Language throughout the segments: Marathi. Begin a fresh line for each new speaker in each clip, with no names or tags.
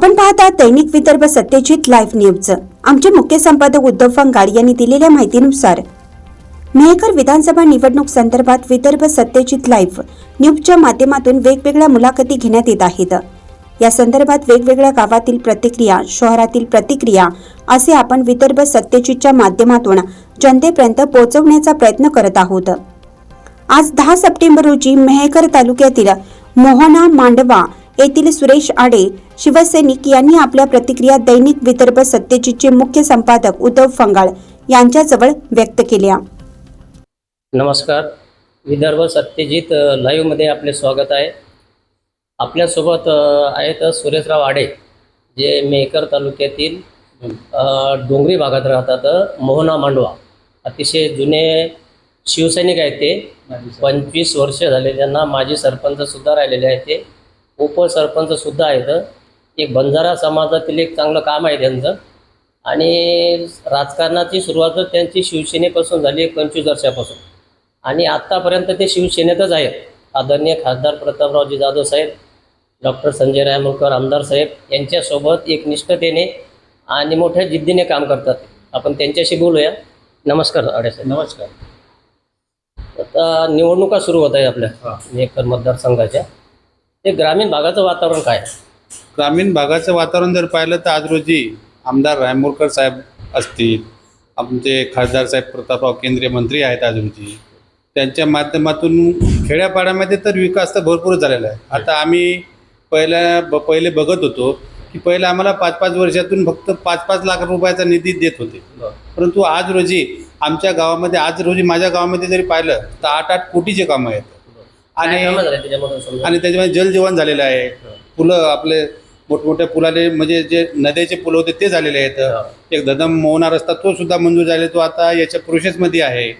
आपण पाहता दैनिक विदर्भ सत्यजित लाईव्ह न्यूज. आमचे मुख्य संपादक उद्धव फंगाड यांनी दिलेल्या माहितीनुसार मेहकर विधानसभा निवडणूक संदर्भात विदर्भ सत्यजित लाईव्ह न्यूजच्या माध्यमातून वेगवेगळ्या मुलाखती घेण्यात येत आहेत. या संदर्भात वेगवेगळ्या गावातील प्रतिक्रिया शहरातील प्रतिक्रिया असे आपण विदर्भ सत्यजितच्या माध्यमातून जनतेपर्यंत पोहोचवण्याचा प्रयत्न करत आहोत. आज दहा सप्टेंबर रोजी मेहकर तालुक्यातील मोहना मांडवा येथील सुरेश आडे शिवसैनिक यांनी आपल्या प्रतिक्रिया दैनिक विदर्भ सत्यजितचे मुख्य संपादक उद्धव फंगाळ यांच्याजवळ व्यक्त केल्या.
नमस्कार. विदर्भ सत्यजित लाईव्हमध्ये आपले स्वागत आहे. आपल्यासोबत आहेत सुरेशराव आडे जे मेहकर तालुक्यातील डोंगरी भागात राहतात मोहना मांडवा. अतिशय जुने शिवसैनिक आहेत ते. पंचवीस वर्ष झाले त्यांना माजी सरपंचसुद्धा राहिलेले आहेत ते. उपसरपंचसुद्धा आहेत. एक बंजारा समाजातील एक चांगलं काम आहे त्यांचं. आणि राजकारणाची सुरुवात त्यांची शिवसेनेपासून झाली एक पंचवीस वर्षापासून. आणि आत्तापर्यंत ते शिवसेनेतच आहेत. आदरणीय खासदार प्रतापरावजी जाधव साहेब डॉक्टर संजय रायमुलकर आमदार साहेब यांच्यासोबत एक निष्ठतेने आणि मोठ्या जिद्दीने काम करतात. आपण त्यांच्याशी बोलूया. नमस्कार आडे साहेब.
नमस्कार.
आता निवडणुका सुरू होत आहे आपल्या. मतदारसंघाच्या. ते ग्रामीण भागाचं वातावरण काय आहे?
ग्रामीण भागाचं वातावरण जर पाहिलं तर आज रोजी आमदार रायमोरकर साहेब असतील आमचे खासदार साहेब प्रतापराव केंद्रीय मंत्री आहेत आज रोजी. त्यांच्या माध्यमातून खेड्यापाड्यामध्ये तर विकास तर भरपूर झालेला आहे. आता आम्ही पहिल्या ब पहिले बघत होतो की पहिले आम्हाला पाच पाच वर्षातून फक्त पाच पाच लाख रुपयाचा निधी देत होते. परंतु आज रोजी आमच्या गावामध्ये आज रोजी माझ्या गावामध्ये जरी पाहिलं तर आठ आठ कोटीचे कामं आहेत. आणि आणि त्याच्यामध्ये जलजीवन झालेलं आहे. पुलं आपले मोठमोठ्या पुलाले म्हणजे जे नद्याचे पुलं होते ते झालेले आहेत. एक ददम मोहना रस्ता तो सुद्धा मंजूर झाले. तो आता याच्या प्रोसेसमध्ये आहे.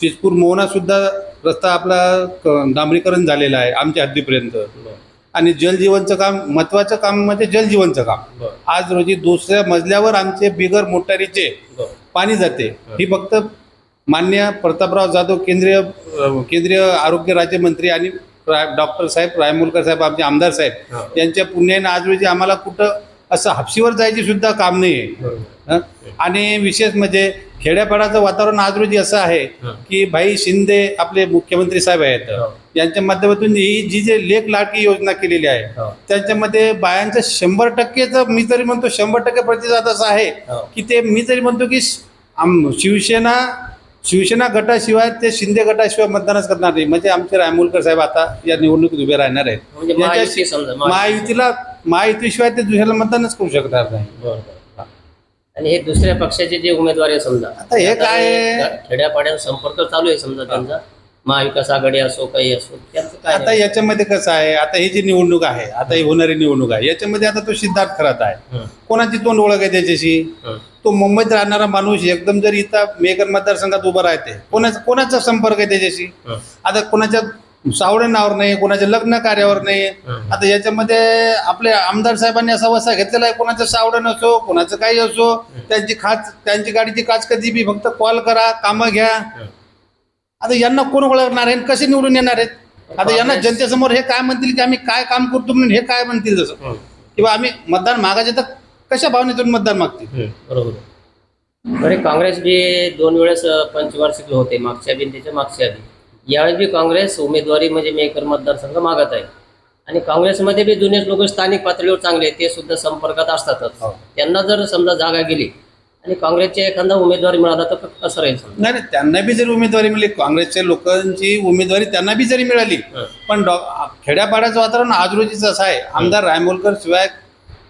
चिचपूर मोहना सुद्धा रस्ता आपला डांबरीकरण झालेला आहे आमच्या हद्दीपर्यंत. आणि जलजीवनचं काम महत्त्वाचं काम म्हणजे जलजीवनचं काम. आज रोजी दुसऱ्या मजल्यावर आमचे बिगर मोटारीचे पाणी जाते. ही. फक्त मान्य प्रतापराव जाधव केंद्रीय केंद्रीय आरोग्य राज्यमंत्री आणि डॉक्टर साहेब रायमुलकर साहेब आमचे आमदार साहेब यांच्या पुण्याने आज रोजी आम्हाला कुठं असं हापशीवर जायची सुद्धा काम नाही आहे. हं? आणि विशेष म्हणजे खेड्यापाड्याचं वातावरण आज रोजी असं आहे की भाई शिंदे आपले मुख्यमंत्री साहेब आहेत. यांच्या माध्यमातून ही जी जे लेख लाडकी योजना केलेली आहे त्याच्यामध्ये बायांचं शंभर टक्केचं मी तरी म्हणतो शंभर टक्के प्रतिसाद असा आहे की ते मी तरी म्हणतो की शिवसेना शिवसेना गटाशिवाय ते शिंदे गटाशिवाय मतदानच करणार नाही म्हणजे आमचे रायमुलकर साहेब आता या निवडणुकीत उभे राहणार आहेत
म्हणजे.
महायुतीला महायुतीशिवाय ते दुसऱ्याला मतदानच करू शकणार नाही
बरं, बरं. आणि हे दुसऱ्या पक्षाचे जे उमेदवार आहे समजा
आता हे काय आहे?
खेड्यापाड्यावर संपर्क चालू आहे समजा त्यांचा महाविकास आघाडी असो काही असो त्यांचं काय
आता? याच्यामध्ये कसं आहे आता ही जी निवडणूक आहे आता ही होणारी निवडणूक आहे याच्यामध्ये आता तो सिद्धार्थ खरात आहे. कोणाची तोंड ओळख आहे त्याच्याशी. तो मुंबईत राहणारा माणूस एकदम जर इथं मेकर मतदारसंघात उभा राहते कोणाचा कोणाचा संपर्क आहे त्याच्याशी. आता कोणाच्या सावळे नावावर नाही कोणाच्या लग्न कार्यावर नाही. आता याच्यामध्ये आपल्या आमदार साहेबांनी असा वसा घेतलेला आहे कोणाचं सावडं नसो कोणाचं काही असो त्यांची खाच त्यांची गाडीची काच कधी बी फक्त कॉल करा कामं घ्या. आता यांना कोण ओळखणार आहे कसे निवडून येणार आहेत? आता यांना जनतेसमोर हे काय म्हणतील की आम्ही काय काम करतो म्हणून हे काय म्हणतील जसं
हं,
किंवा आम्ही मतदान मागायचे तर कशा भावनेतून मतदान मागतील?
हं, बरोबर. बरे काँग्रेस बी दोन वेळेस पंचवार्षिक होते मागच्या बी त्याच्या मागच्या बी. यावेळेस बी काँग्रेस उमेदवारी म्हणजे मेकर मतदारसंघ मागत आहे. आणि काँग्रेसमध्ये बी जुनेच लोक स्थानिक पातळीवर चांगले ते सुद्धा संपर्कात असतातच.
हो.
त्यांना जर समजा जागा गेली आणि काँग्रेसच्या एखादा उमेदवारी मिळाला तर कसं राहील.
नाही नाही त्यांना बी जरी उमेदवारी मिळाली काँग्रेसच्या लोकांची उमेदवारी त्यांना बी जरी मिळाली. पण डॉ खेड्यापाड्याचं वातावरण आज रोजीच असं आहे. आमदार रायमोलकर शिवाय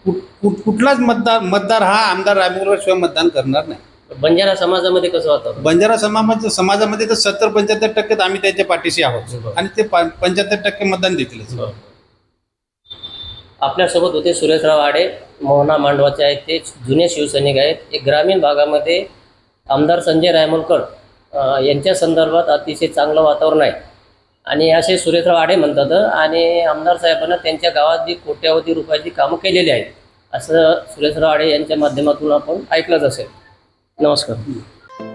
कुठ- कुठ- कुठलाच मतदार मतदार हा आमदार रायमोलकर शिवाय मतदान करणार नाही.
बंजारा समाजामध्ये कसं वातावरण?
बंजारा समाज समाजामध्ये तर सत्तर पंच्याहत्तर टक्के आम्ही त्यांच्या पाठीशी आहोत. आणि ते पंच्याहत्तर टक्के मतदान देतीलच.
आपल्यासोबत होते सुरेशराव आडे मोहना मांडवाचे आहेत ते जुने शिवसैनिक आहेत. एक ग्रामीण भागामध्ये आमदार संजय रायमोलकर यांच्या संदर्भात अतिशय चांगलं वातावरण आहे. आणि असे सुरेशराव आडे म्हणतात आणि आमदार साहेबांना त्यांच्या गावात जी कोट्यावधी रुपयाची कामं केलेली आहेत असं सुरेशराव आडे यांच्या माध्यमातून आपण ऐकलंच असेल. नमस्कार.